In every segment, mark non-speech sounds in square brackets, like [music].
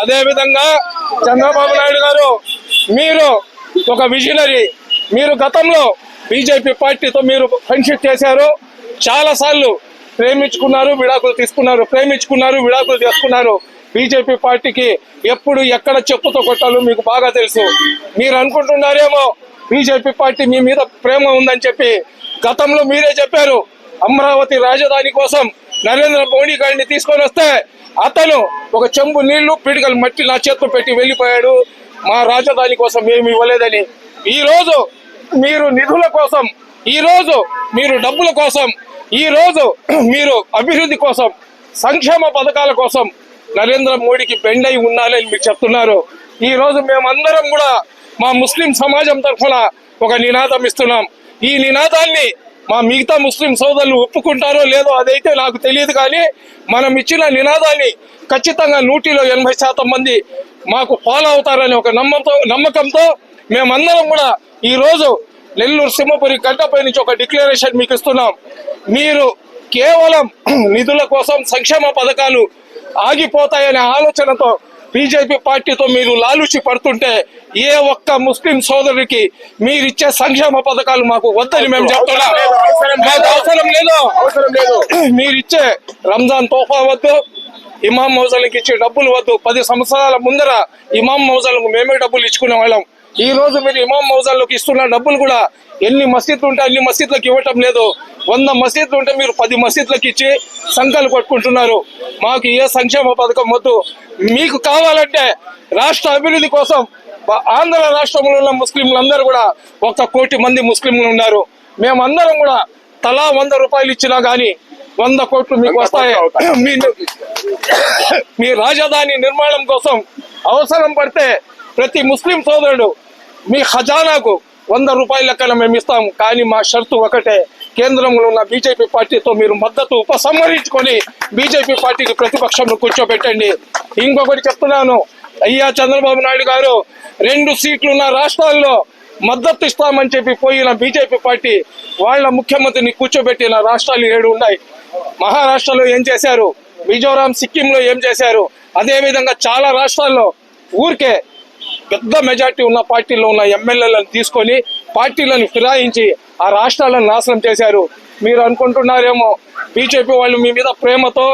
అదే విధంగా చంద్రబాబు నాయుడు గారు మీరు ఒక విజనరీ మీరు గతంలో బీజేపీ పార్టీతో మీరు ఫ్రెండ్షిప్ చేశారు చాలా సార్లు ప్రేమించుకున్నారు విడాకులు తీసుకున్నారు ప్రేమించుకున్నారు విడాకులు తీసుకున్నారు బీజేపీ పార్టీకి ఎప్పుడు ఎక్కడ చెప్పుతో కొట్టాలో మీకు బాగా తెలుసు. మీరు అనుకుంటున్నారేమో బీజేపీ పార్టీ మీ మీద ప్రేమ ఉందని చెప్పి గతంలో మీరే చెప్పారు. అమరావతి రాజధాని కోసం నరేంద్ర మోడీ గారిని తీసుకొని వస్తే అతను ఒక చెంబు నీళ్ళు పిడికలు మట్టి నా చేతిలో పెట్టి వెళ్ళిపోయాడు. మా రాజధాని కోసం ఏమి ఇవ్వలేదని. ఈరోజు మీరు నిధుల కోసం ఈరోజు మీరు డబ్బుల కోసం ఈరోజు మీరు అభివృద్ధి కోసం సంక్షేమ పథకాల కోసం నరేంద్ర మోడీకి బెండై ఉండాలని మీరు చెప్తున్నారు. ఈ రోజు మేమందరం కూడా మా ముస్లిం సమాజం తరఫున ఒక నినాదం ఇస్తున్నాం. ఈ నినాదాన్ని మా మిగతా ముస్లిం సోదరులు ఒప్పుకుంటారో లేదో అదైతే నాకు తెలియదు కానీ మనం ఇచ్చిన నినాదాన్ని ఖచ్చితంగా నూటిలో ఎనభై శాతం మంది మాకు ఫాలో అవుతారనే ఒక నమ్మకంతో నమ్మకంతో మేమందరం కూడా ఈరోజు నెల్లూరు సింహపురి గడ్డపై నుంచి ఒక డిక్లరేషన్ మీకు ఇస్తున్నాం. మీరు కేవలం [clears throat] నిధుల కోసం సంక్షేమ పథకాలు ఆగిపోతాయనే ఆలోచనతో బీజేపీ పార్టీతో మీరు లాలూచి పడుతుంటే ఏ ఒక్క ముస్లిం సోదరుడికి మీరిచ్చే సంక్షేమ పథకాలు మాకు వద్దని మేము చెప్తున్నాం. మాకు అవసరం లేదు. అవసరం లేదు. మీరిచ్చే రంజాన్ తోఫా వద్దు ఇమాం మౌజాలకు ఇచ్చే డబ్బులు వద్దు. పది సంవత్సరాల ముందర ఇమాం మౌజాలకు మేమే డబ్బులు ఇచ్చుకునే వాళ్ళం. ఈ రోజు మీరు ఇమాం మౌజాలకు ఇస్తున్న డబ్బులు కూడా ఎన్ని మసీద్లు ఉంటే అన్ని మసీద్లకు ఇవ్వటం లేదు. వంద మసీద్లు ఉంటే మీరు పది మసీద్లకు ఇచ్చి సంఖ్యలు కొట్టుకుంటున్నారు. మాకు ఏ సంక్షేమ పథకం వద్దు. మీకు కావాలంటే రాష్ట్ర అభివృద్ధి కోసం ఆంధ్ర రాష్ట్రంలో ఉన్న ముస్లింలందరూ కూడా ఒక కోటి మంది ముస్లింలు ఉన్నారు. మేమందరం కూడా తలా వంద రూపాయలు ఇచ్చినా గానీ వంద కోట్లు మీకు వస్తాయి. మీ మీ రాజధాని నిర్మాణం కోసం అవసరం పడితే ప్రతి ముస్లిం సోదరుడు మీ ఖజానాకు వంద రూపాయల లెక్కన మేము ఇస్తాం. కానీ మా షరతు ఒకటే. కేంద్రంలో ఉన్న బీజేపీ పార్టీతో మీరు మద్దతు ఉపసంహరించుకొని బీజేపీ పార్టీకి ప్రతిపక్షంలో కూర్చోబెట్టండి. ఇంకొకటి చెప్తున్నాను. అయ్యా చంద్రబాబు నాయుడు గారు రెండు సీట్లు ఉన్న రాష్ట్రాల్లో మద్దతు ఇస్తామని చెప్పి పోయిన బీజేపీ పార్టీ వాళ్ళ ముఖ్యమంత్రిని కూర్చోబెట్టిన రాష్ట్రాలు ఏడు ఉన్నాయి. మహారాష్ట్రలో ఏం చేశారు? మిజోరాం సిక్కింలో ఏం చేశారు? అదేవిధంగా చాలా రాష్ట్రాల్లో ఊరికే పెద్ద మెజార్టీ ఉన్న పార్టీలో ఉన్న ఎమ్మెల్యేలను తీసుకొని పార్టీలను ఫిరాయించి ఆ రాష్ట్రాలను నాశనం చేశారు. మీరు అనుకుంటున్నారేమో బీజేపీ వాళ్ళు మీ మీద ప్రేమతో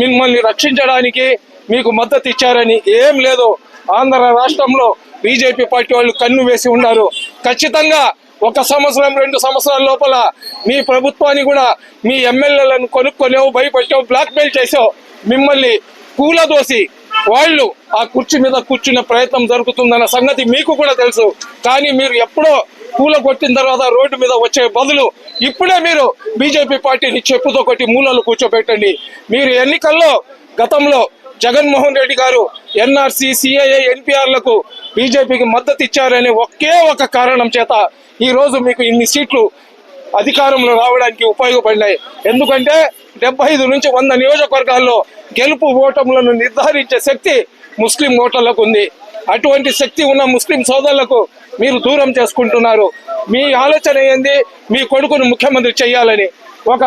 మిమ్మల్ని రక్షించడానికి మీకు మద్దతు ఇచ్చారని ఏం లేదు. ఆంధ్ర రాష్ట్రంలో బీజేపీ పార్టీ వాళ్ళు కన్ను వేసి ఉన్నారు. ఖచ్చితంగా ఒక సంవత్సరం రెండు సంవత్సరాల లోపల మీ ప్రభుత్వాన్ని కూడా మీ ఎమ్మెల్యేలను కొనుక్కోలేవు భయపెట్టావు బ్లాక్మెయిల్ చేసావు. మిమ్మల్ని కూలదోసి వాళ్ళు ఆ కుర్చీ మీద కూర్చునే ప్రయత్నం జరుగుతుందన్న సంగతి మీకు కూడా తెలుసు. కానీ మీరు ఎప్పుడో కూల కొట్టిన తర్వాత రోడ్డు మీద వచ్చే బదులు ఇప్పుడే మీరు బీజేపీ పార్టీని చెప్పుతో కొట్టి మూలలు కూర్చోబెట్టండి. మీరు ఎన్నికల్లో గతంలో జగన్మోహన్ రెడ్డి గారు ఎన్ఆర్సీ సిఐఏ ఎన్పిఆర్లకు బీజేపీకి మద్దతు ఇచ్చారనే ఒకే ఒక కారణం చేత ఈ రోజు మీకు ఇన్ని సీట్లు అధికారంలో రావడానికి ఉపయోగపడినాయి. ఎందుకంటే డెబ్బై ఐదు నుంచి వంద నియోజకవర్గాల్లో గెలుపు ఓటములను నిర్ధారించే శక్తి ముస్లిం ఓటర్లకు ఉంది. అటువంటి శక్తి ఉన్న ముస్లిం సోదరులకు మీరు దూరం చేసుకుంటున్నారు. మీ ఆలోచన ఏంది? మీ కొడుకును ముఖ్యమంత్రి చేయాలని. ఒక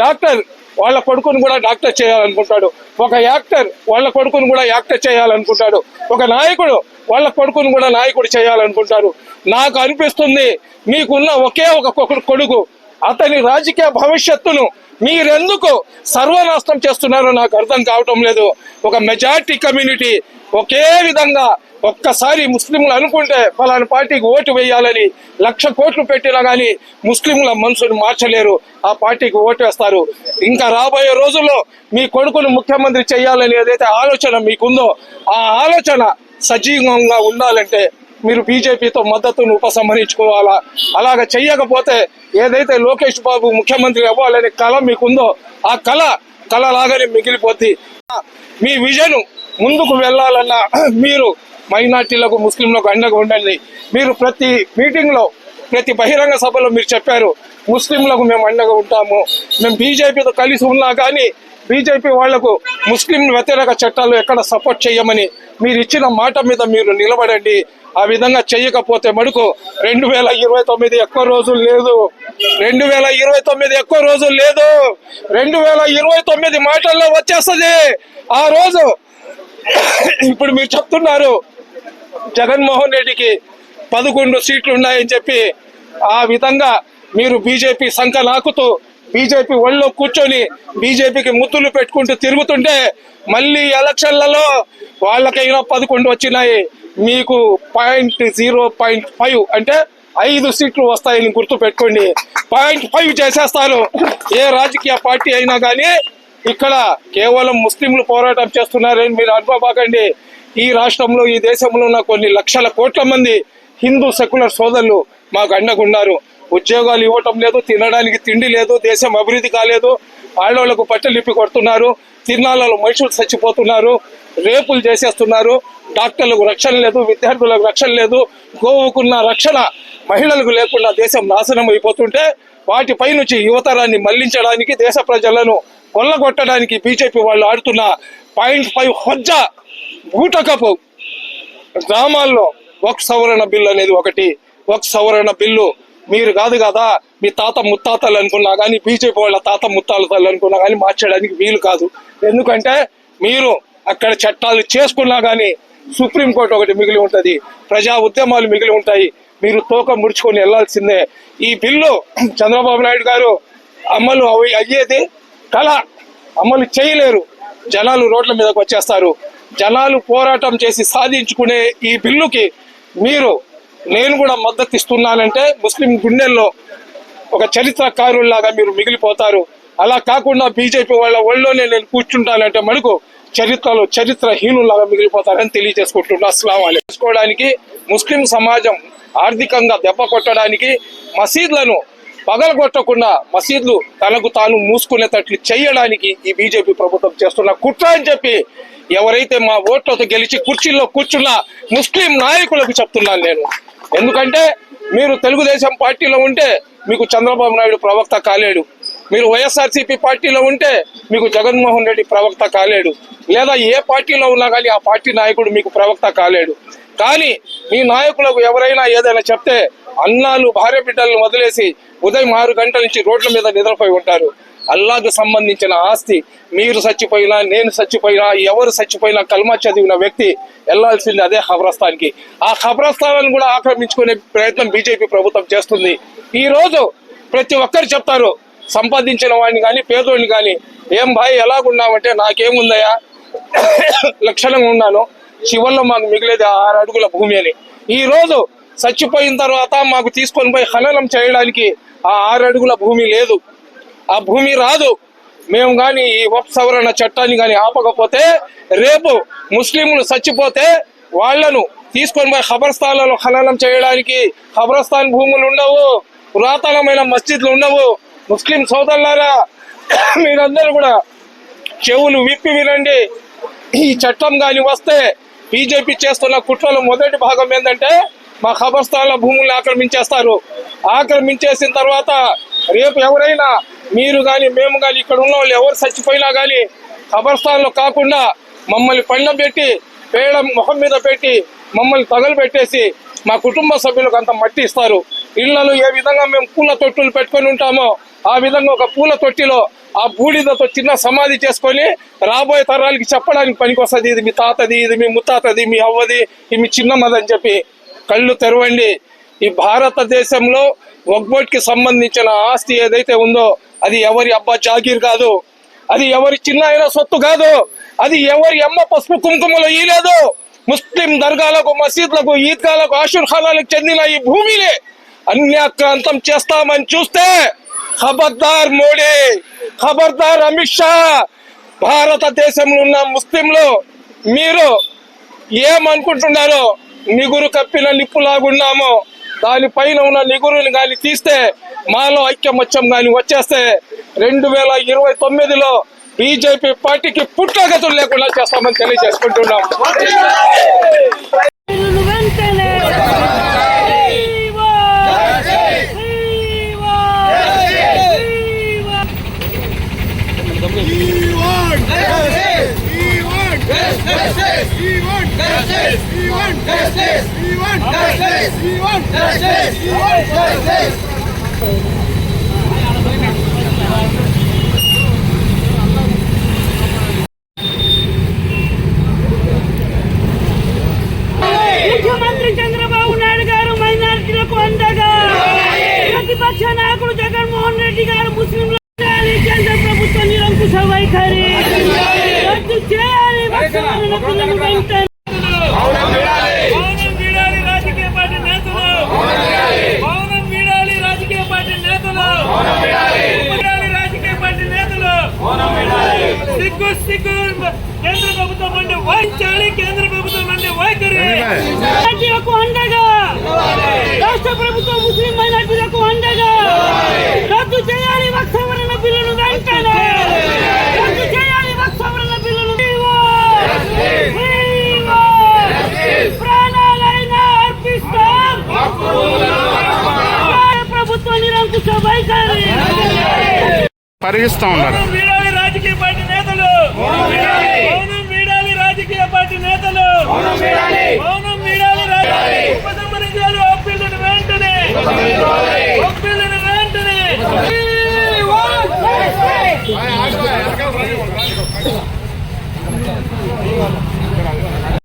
డాక్టర్ వాళ్ళ కొడుకును కూడా డాక్టర్ చేయాలనుకుంటాడు. ఒక యాక్టర్ వాళ్ళ కొడుకును కూడా యాక్టర్ చేయాలనుకుంటాడు. ఒక నాయకుడు వాళ్ళ కొడుకును కూడా నాయకుడు చేయాలనుకుంటారు నాకు అనిపిస్తుంది మీకున్న ఒకే ఒక కొడుకు అతని రాజకీయ భవిష్యత్తును మీరెందుకు సర్వనాశనం చేస్తున్నారో నాకు అర్థం కావటం లేదు. ఒక మెజార్టీ కమ్యూనిటీ ఒకే విధంగా ఒక్కసారి ముస్లింలు అనుకుంటే ఫలాని పార్టీకి ఓటు వేయాలని లక్ష కోట్లు పెట్టినా కానీ ముస్లింల మనసును మార్చలేరు. ఆ పార్టీకి ఓటు వేస్తారు. ఇంకా రాబోయే రోజుల్లో మీ కొడుకును ముఖ్యమంత్రి చేయాలని ఏదైతే ఆలోచన మీకుందో ఆ ఆలోచన సజీవంగా ఉండాలంటే మీరు బీజేపీతో మద్దతును ఉపసంహరించుకోవాలా? అలాగ చెయ్యకపోతే ఏదైతే లోకేష్ బాబు ముఖ్యమంత్రి అవ్వాలనే కళ మీకుందో ఆ కళ కళ లాగానే మిగిలిపోద్ది. మీ విజన్ ముందుకు వెళ్ళాలన్నా మీరు మైనార్టీలకు ముస్లింలకు అండగా ఉండండి. మీరు ప్రతి మీటింగ్లో ప్రతి బహిరంగ సభలో మీరు చెప్పారు ముస్లింలకు మేము అండగా ఉంటాము. మేము బీజేపీతో కలిసి ఉన్నా కానీ బీజేపీ వాళ్ళకు ముస్లిం వ్యతిరేక చట్టాలు ఎక్కడ సపోర్ట్ చేయమని మీరు ఇచ్చిన మాట మీద మీరు నిలబడండి. ఆ విధంగా చెయ్యకపోతే మడుకు రెండు వేల ఇరవై తొమ్మిది ఎక్కువ రోజులు లేదు. రెండు వేల ఇరవై తొమ్మిది ఎక్కువ రోజులు లేదు. రెండు వేల ఇరవై తొమ్మిది మాటల్లో వచ్చేస్తుంది. ఆ రోజు ఇప్పుడు మీరు చెప్తున్నారు జగన్మోహన్ రెడ్డికి పదకొండు సీట్లు ఉన్నాయని చెప్పి ఆ విధంగా మీరు బీజేపీ సంఖ నాకుతూ బీజేపీ ఒళ్ళో కూర్చొని బీజేపీకి ముద్దులు పెట్టుకుంటూ తిరుగుతుంటే మళ్ళీ ఎలక్షన్లలో వాళ్ళకైనా పదకొండు వచ్చినాయి. మీకు పాయింట్ జీరో పాయింట్ ఫైవ్ అంటే ఐదు సీట్లు వస్తాయని గుర్తు పెట్టుకోండి పాయింట్ ఫైవ్ చేసేస్తారు ఏ రాజకీయ పార్టీ అయినా కానీ ఇక్కడ కేవలం ముస్లింలు పోరాటం చేస్తున్నారని మీరు అనుకోబాకండి. ఈ రాష్ట్రంలో ఈ దేశంలో ఉన్న కొన్ని లక్షల కోట్ల మంది హిందూ సెక్యులర్ సోదరులు మాకు అండగున్నారు. ఉద్యోగాలు ఇవ్వటం లేదు తినడానికి తిండి లేదు దేశం అభివృద్ధి కాలేదు. ఆడవాళ్ళకు పట్టెలు ఇప్పి కొడుతున్నారు. తిరునాళ్ళలో మనుషులు చచ్చిపోతున్నారు. రేపులు చేసేస్తున్నారు. డాక్టర్లకు రక్షణ లేదు విద్యార్థులకు రక్షణ లేదు. గోవుకున్న రక్షణ మహిళలకు లేకుండా దేశం నాశనం అయిపోతుంటే వాటిపై నుంచి యువతరాన్ని మళ్ళించడానికి దేశ ప్రజలను కొల్లగొట్టడానికి బీజేపీ వాళ్ళు ఆడుతున్న పాయింట్ ఫైవ్ హొజ్జ బూటకపు గ్రామాల్లో ఒక సవరణ బిల్లు అనేది ఒకటి. ఒక సవరణ బిల్లు మీరు కాదు కదా మీ తాత ముత్తాతలు అనుకున్నా కానీ బీజేపీ వాళ్ళ తాత ముత్తాతలు అనుకున్నా కానీ మార్చడానికి వీలు కాదు. ఎందుకంటే మీరు అక్కడ చట్టాలు చేసుకున్నా కానీ సుప్రీంకోర్టు ఒకటి మిగిలి ఉంటుంది ప్రజా ఉద్యమాలు మిగిలి ఉంటాయి మీరు తోక ముడుచుకొని వెళ్ళాల్సిందే ఈ బిల్లు చంద్రబాబు నాయుడు గారు అమలు అవి అయ్యేది కళ. అమలు చేయలేరు. జనాలు రోడ్ల మీదకి వచ్చేస్తారు. జనాలు పోరాటం చేసి సాధించుకునే ఈ బిల్లుకి మీరు నేను కూడా మద్దతు ఇస్తున్నానంటే ముస్లిం గుండెల్లో ఒక చరిత్రకారుల్లాగా మీరు మిగిలిపోతారు. అలా కాకుండా బీజేపీ వాళ్ళ ఒళ్ళోనే నేను కూర్చుంటానంటే మనకు చరిత్రలో చరిత్రహీనులాగా మిగిలిపోతారని తెలియజేసుకుంటున్నా. అస్సలం చేసుకోవడానికి ముస్లిం సమాజం ఆర్థికంగా దెబ్బ కొట్టడానికి మసీద్లను పగలగొట్టకుండా మసీద్లు తనకు తాను మూసుకునేటట్లు చేయడానికి ఈ బీజేపీ ప్రభుత్వం చేస్తున్న కుట్ర అని చెప్పి ఎవరైతే మా ఓట్లతో గెలిచి కుర్చీల్లో కూర్చున్న ముస్లిం నాయకులకు చెప్తున్నాను నేను. ఎందుకంటే మీరు తెలుగుదేశం పార్టీలో ఉంటే మీకు చంద్రబాబు నాయుడు ప్రవక్త కాలేడు. మీరు వైఎస్ఆర్సీపీ పార్టీలో ఉంటే మీకు జగన్మోహన్ రెడ్డి ప్రవక్త కాలేడు. లేదా ఏ పార్టీలో ఉన్నా కానీ ఆ పార్టీ నాయకుడు మీకు ప్రవక్త కాలేడు. కానీ మీ నాయకులకు ఎవరైనా ఏదైనా చెప్తే అన్నాలు భార్య బిడ్డలను వదిలేసి ఉదయం ఆరు గంటల నుంచి రోడ్ల మీద నిద్రపోయి ఉంటారు. అల్లాకు సంబంధించిన ఆస్తి మీరు చచ్చిపోయినా నేను చచ్చిపోయినా ఎవరు చచ్చిపోయినా కల్మా చదివిన వ్యక్తి వెళ్ళాల్సింది అదే ఖబరస్థాన్కి. ఆ ఖబరస్థానాన్ని కూడా ఆక్రమించుకునే ప్రయత్నం బీజేపీ ప్రభుత్వం చేస్తుంది. ఈ రోజు ప్రతి ఒక్కరు చెప్తారు సంపాదించిన వాడిని కానీ పేదోడిని కానీ ఏం భాయ్ ఎలాగున్నామంటే నాకేముందయ్యా? లక్షణంగా ఉన్నాను. చివరిలో మాకు మిగిలేది ఆరు అడుగుల భూమి అని. ఈ రోజు చచ్చిపోయిన తర్వాత మాకు తీసుకొని పోయి ఖననం చేయడానికి ఆ ఆరు అడుగుల భూమి లేదు. ఆ భూమి రాదు. మేము కానీ ఈ వక్ సవరణ చట్టాన్ని కానీ ఆపకపోతే రేపు ముస్లింలు చచ్చిపోతే వాళ్ళను తీసుకొని పోయి ఖబర్స్థాన్లలో ఖననం చేయడానికి ఖబరస్థాన్ భూములు ఉండవు పురాతనమైన మస్జిద్లు ఉండవు. ముస్లిం సోదరులారా [coughs] మీరందరూ కూడా చెవులు విప్పి వినండి. ఈ చట్టం కానీ వస్తే బీజేపీ చేస్తున్న కుట్రలో మొదటి భాగం ఏంటంటే మా ఖబర్స్థాన్ల భూముల్ని ఆక్రమించేస్తారు. ఆక్రమించేసిన తర్వాత రేపు ఎవరైనా మీరు కానీ మేము కానీ ఇక్కడ ఉన్న వాళ్ళు ఎవరు చచ్చిపోయినా కానీ ఖబర్స్థాన్లో కాకుండా మమ్మల్ని పళ్ళ పెట్టి పేడ ముఖం మీద పెట్టి మమ్మల్ని తగలబెట్టేసి మా కుటుంబ సభ్యులకు అంత మట్టి ఇస్తారు. ఇళ్ళలో ఏ విధంగా మేము పూల తొట్టులు పెట్టుకొని ఉంటామో ఆ విధంగా ఒక పూల తొట్టిలో ఆ బూడిదతో చిన్న సమాధి చేసుకొని రాబోయే తరాలకి చెప్పడానికి పనికొస్తుంది. ఇది మీ తాతది ఇది మీ ముత్తాతది మీ అవ్వది ఇది మీ చిన్నమ్మది అని చెప్పి కళ్ళు తెరవండి. ఈ భారతదేశంలో వగ్బోట్కి సంబంధించిన ఆస్తి ఏదైతే ఉందో అది ఎవరి అబ్బా జాగీర్ కాదు. అది ఎవరి చిన్న అయినా సొత్తు కాదు. అది ఎవరి అమ్మ పసుపు కుంకుమలో ఈలేదు. ముస్లిం దర్గాలకు మసీద్లకు ఈద్గాలకు ఆషుర్ ఖానాలకు చెందిన ఈ భూమిని అన్యాక్రాంతం చేస్తామని చూస్తే ఖబర్దార్ మోడీ ఖబర్దార్ అమిత్ షా భారతదేశంలో ఉన్న ముస్లింలు మీరు ఏమనుకుంటున్నారో నిగురు కప్పిన నిప్పులాగున్నామో. దానిపైన ఉన్న నిగురుని కానీ తీస్తే మాలో ఐక్యమత్యం కానీ వచ్చేస్తే రెండు వేల ఇరవై తొమ్మిదిలో బీజేపీ పార్టీకి పుట్టగతులు లేకుండా చేస్తామని తెలియజేసుకుంటున్నాం. ముఖ్యమంత్రి చంద్రబాబు నాయుడు గారు మైనారిటీలకు అందగా ప్రతిపక్ష నాయకుడు జగన్మోహన్ రెడ్డి గారు ముస్లింలు కేంద్ర ప్రభుత్వం నిరంకుశ వైఖరి రద్దు చేయాలి వెంటనే ప్రభుత్వం ముస్లిం మైనార్టీలకు అండగా రద్దు చేయాలి వత్సవరణ బిల్లును వెంటనే. రద్దు చేయాలి వత్సవరణ బిల్లును ప్రాణాలైనా అర్పిస్తాం. ప్రభుత్వ నిరంకుశ వైఖరి. పరిగిస్తా ఉన్నారు. రాజకీయ పార్టీ నేతలు. వీడాలి రాజకీయ పార్టీ నేతలు. మౌనం వీడాలి. ఉపశమన వెంటనే